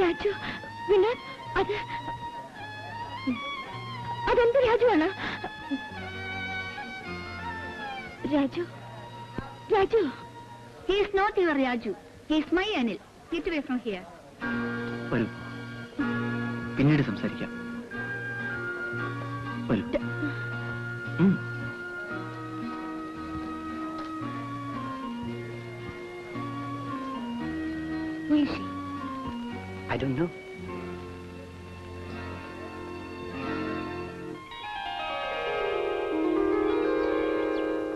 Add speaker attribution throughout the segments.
Speaker 1: രാജു വിനോദ് അത് അതെന്ത് രാജുവാണ്? Raju Raju. He's not your Raju. He's my Anil. Get away from here
Speaker 2: വരൂ. പിന്നീട് സംസാരിക്കാം. വരൂ. ഉം. I don't know.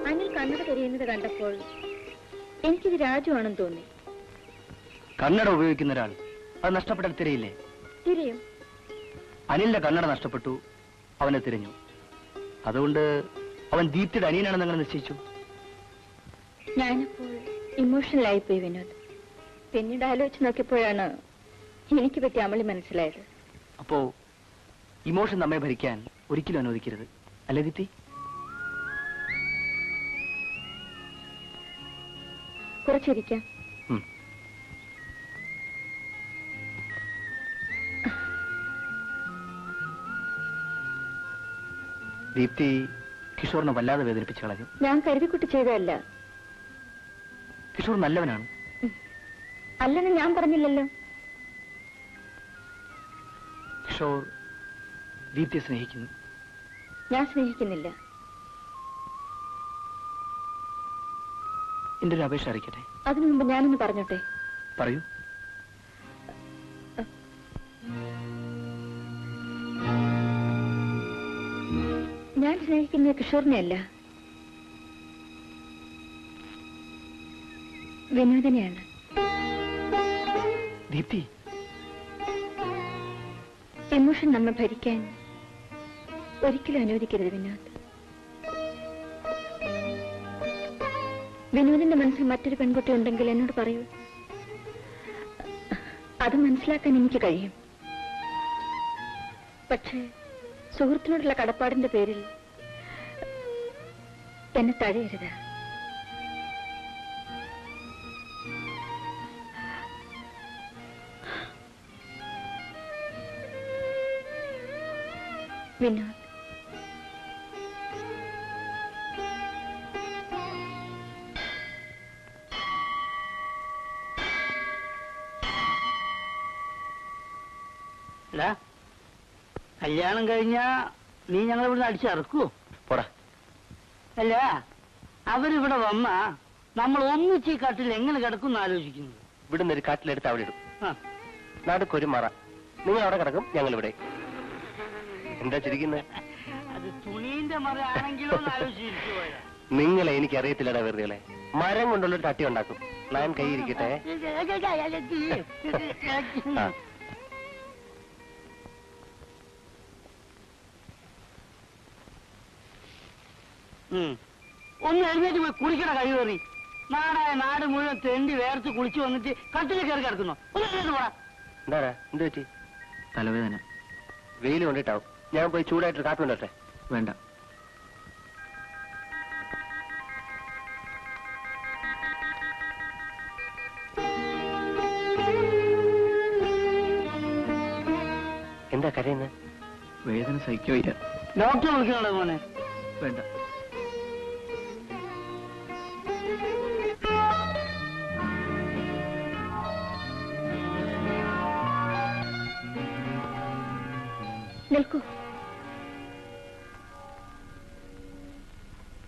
Speaker 1: അനിൽ കണ്ണട തിരയുന്നത് കണ്ടപ്പോൾ എനിക്കിത് രാജുവാണെന്ന് തോന്നി.
Speaker 2: കന്നഡ ഉപയോഗിക്കുന്ന ഒരാൾ. അത് നഷ്ടപ്പെട്ടാൽ തിരയില്ലേ?
Speaker 1: തിരയും.
Speaker 2: അനിലിന്റെ കന്നഡ നഷ്ടപ്പെട്ടു. അവനെ തിരഞ്ഞു. അതുകൊണ്ട് അവൻ ദീപ്തിയുടെ അനിയനാണെന്ന് അങ്ങനെ നിശ്ചയിച്ചു?
Speaker 1: ഞാനപ്പോൾ ഇമോഷണൽ ആയിപ്പോയി വിനോദ്. പിന്നീട് ആലോചിച്ച് നോക്കിയപ്പോഴാണ് എനിക്ക് പറ്റിയ അമളി മനസ്സിലായത്.
Speaker 2: അപ്പോ ഇമോഷൻ നമ്മെ ഭരിക്കാൻ ഒരിക്കലും അനുവദിക്കരുത്. അല്ലെ ദിത്തി
Speaker 1: കുറച്ചിരിക്കാം.
Speaker 2: ദീപ്തി കിഷോറിനെ വല്ലാതെ വേദനിപ്പിച്ചു കളഞ്ഞു.
Speaker 1: ഞാൻ കരുതിക്കുട്ടി ചെയ്തതല്ല.
Speaker 2: കിഷോർ നല്ലവനാണ്.
Speaker 1: അല്ലെന്ന് ഞാൻ പറഞ്ഞില്ലല്ലോ.
Speaker 2: കിഷോർ ദീപ്തിയെ സ്നേഹിക്കുന്നു.
Speaker 1: ഞാൻ സ്നേഹിക്കുന്നില്ല.
Speaker 2: എന്റെ ഒരു അപേക്ഷ അറിയിക്കട്ടെ?
Speaker 1: അതിനു മുമ്പ് ഞാനൊന്ന് പറഞ്ഞോട്ടെ?
Speaker 2: പറയൂ.
Speaker 1: ഞാൻ സ്നേഹിക്കുന്ന കിഷോറിനെയല്ല. വിനോദനെയാണ്.
Speaker 2: ദീപ്തി.
Speaker 1: എമോഷൻ നമ്മൾ ഭരിക്കാൻ ഒരിക്കലും അനുവദിക്കരുത് വിനോദ്. വിനോദിന്റെ മനസ്സിൽ മറ്റൊരു പെൺകുട്ടി ഉണ്ടെങ്കിൽ എന്നോട് പറയൂ. അത് മനസ്സിലാക്കാൻ എനിക്ക് കഴിയും. പക്ഷേ സുഹൃത്തിനോടുള്ള കടപ്പാടിന്റെ പേരിൽ എന്നെ തഴയരുത്. വിനോദ്.
Speaker 3: കല്യാണം കഴിഞ്ഞാ നീ ഞങ്ങളെ ഇവിടുന്ന് അടിച്ചിറക്കുവോ?
Speaker 2: പോടാ.
Speaker 3: അല്ല അവരിവിടെ വന്ന നമ്മൾ ഒന്നിച്ച് ഈ കാട്ടിൽ എങ്ങനെ കിടക്കും ആലോചിക്കുന്നു.
Speaker 2: ഇവിടുന്ന് ഒരു കാട്ടിലെടുത്ത് അവിടെ ഇടും.
Speaker 3: ആ.
Speaker 2: നടുക്കൊരു മറ. നിങ്ങൾ അവിടെ കിടക്കും ഞങ്ങൾ ഇവിടെ എന്താ ചിരിക്കുന്നത്
Speaker 3: അത് തുണീന്റെ ആലോചിച്ചിരിച്ചു
Speaker 2: നിങ്ങളെ എനിക്ക് അറിയത്തില്ലടാ വെറുതെ മരം കൊണ്ടുള്ളൊരു തട്ടി ഉണ്ടാക്കും. ഞാൻ കൈയിരിക്കട്ടെ.
Speaker 3: ഒന്ന് എഴുന്നേറ്റ് പോയി കുളിക്കണ കഴിവേറി നാടായ നാട് മുഴുവൻ തെണ്ടി വേർത്ത് കുളിച്ചു വന്നിട്ട് കട്ടിൽ കയറി കിടക്കുന്നു. ഒന്ന് എഴുന്നേറ്റ് പോടാ.
Speaker 2: എന്താ എന്ത് പറ്റി? തലവേദന. വെയിൽ കൊണ്ടിട്ടാവും. ഞാൻ പോയി ചൂടായിട്ട് കാപ്പി ഉണ്ടട്ടെ വേണ്ട. എന്താ കരയുന്നത് വേദന സഹിക്കോ ഇല്ല.
Speaker 3: ഡോക്ടർ വിളിക്കണോ മോനെ?
Speaker 2: വേണ്ട.
Speaker 1: നിൽക്കൂ.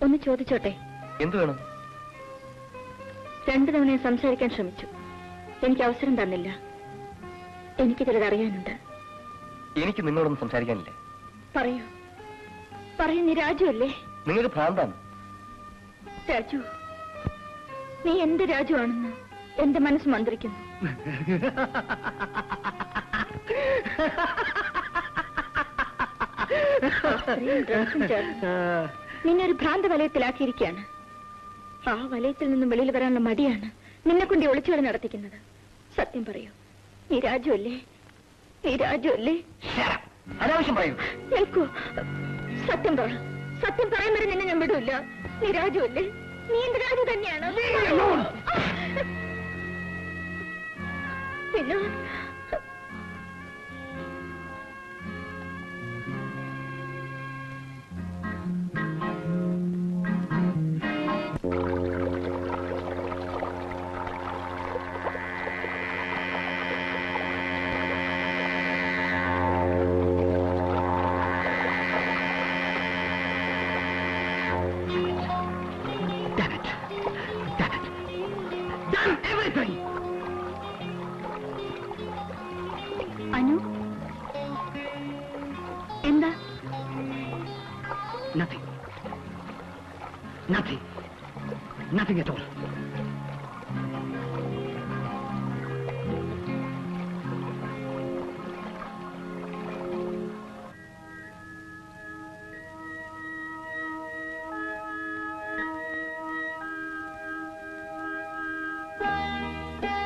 Speaker 1: ഒന്ന് ചോദിച്ചോട്ടെ.
Speaker 2: എന്തു വേണം?
Speaker 1: രണ്ടു തവണ സംസാരിക്കാൻ ശ്രമിച്ചു. എനിക്ക് അവസരം തന്നില്ല. എനിക്ക് ചിലത് അറിയാനുണ്ട്.
Speaker 2: എനിക്ക് നിങ്ങളൊന്നും സംസാരിക്കാനില്ല.
Speaker 1: പറയൂ. പറയൂ നീ രാജു അല്ലേ
Speaker 2: നിങ്ങൾക്ക് ഭ്രാന്താണ്.
Speaker 1: രാജു നീ എന്ത് രാജു ആണെന്ന് എന്റെ മനസ്സ് മന്ത്രിക്കുന്നു. ഡ്രസ്സും ചേർന്ന് നിന്നെ ഒരു ഭ്രാന്ത വലയത്തിലാക്കിയിരിക്കുകയാണ് ആ വലയത്തിൽ നിന്നും വെളിയിൽ വരാനുള്ള മടിയാണ് നിന്നെ കൊണ്ട് ഒളിച്ചുകളി നടത്തിക്കുന്നത്. സത്യം പറയൂ. നീ രാജു അല്ലേ നീ രാജു അല്ലേ
Speaker 2: അനാവശ്യം പറയൂ.
Speaker 1: നിൽക്കൂ. സത്യം പറ. സത്യം പറയാൻ വരെ നിന്നെ ഞാൻ വിടൂല്ല നീ രാജു അല്ലേ നീ എന്റെ രാജു തന്നെയാണ്? പിന്നെ I've done
Speaker 2: it. I've it. Done everything!
Speaker 1: Anu? എന്താ Nothing. Nothing. Nothing at all.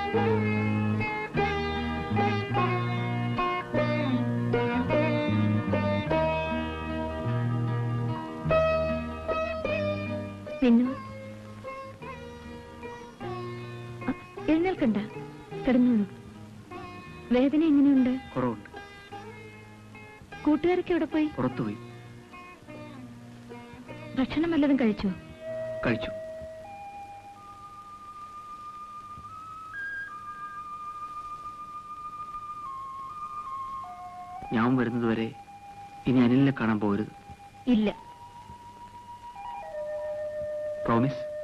Speaker 1: അ, എഴുന്നേൽക്കണ്ട. കിടന്നോളൂ. വേദന എങ്ങനെയുണ്ട്?
Speaker 2: കുറവുണ്ട്.
Speaker 1: കൂട്ടുകാരൊക്കെ എവിടെ പോയി?
Speaker 2: പുറത്തുപോയി.
Speaker 1: ഭക്ഷണം വല്ലതും കഴിച്ചോ?
Speaker 2: കഴിച്ചു. ഇനി അനിലിനെ കാണാൻ പോകരുത്.
Speaker 1: ഇല്ല.
Speaker 2: പ്രോമിസ്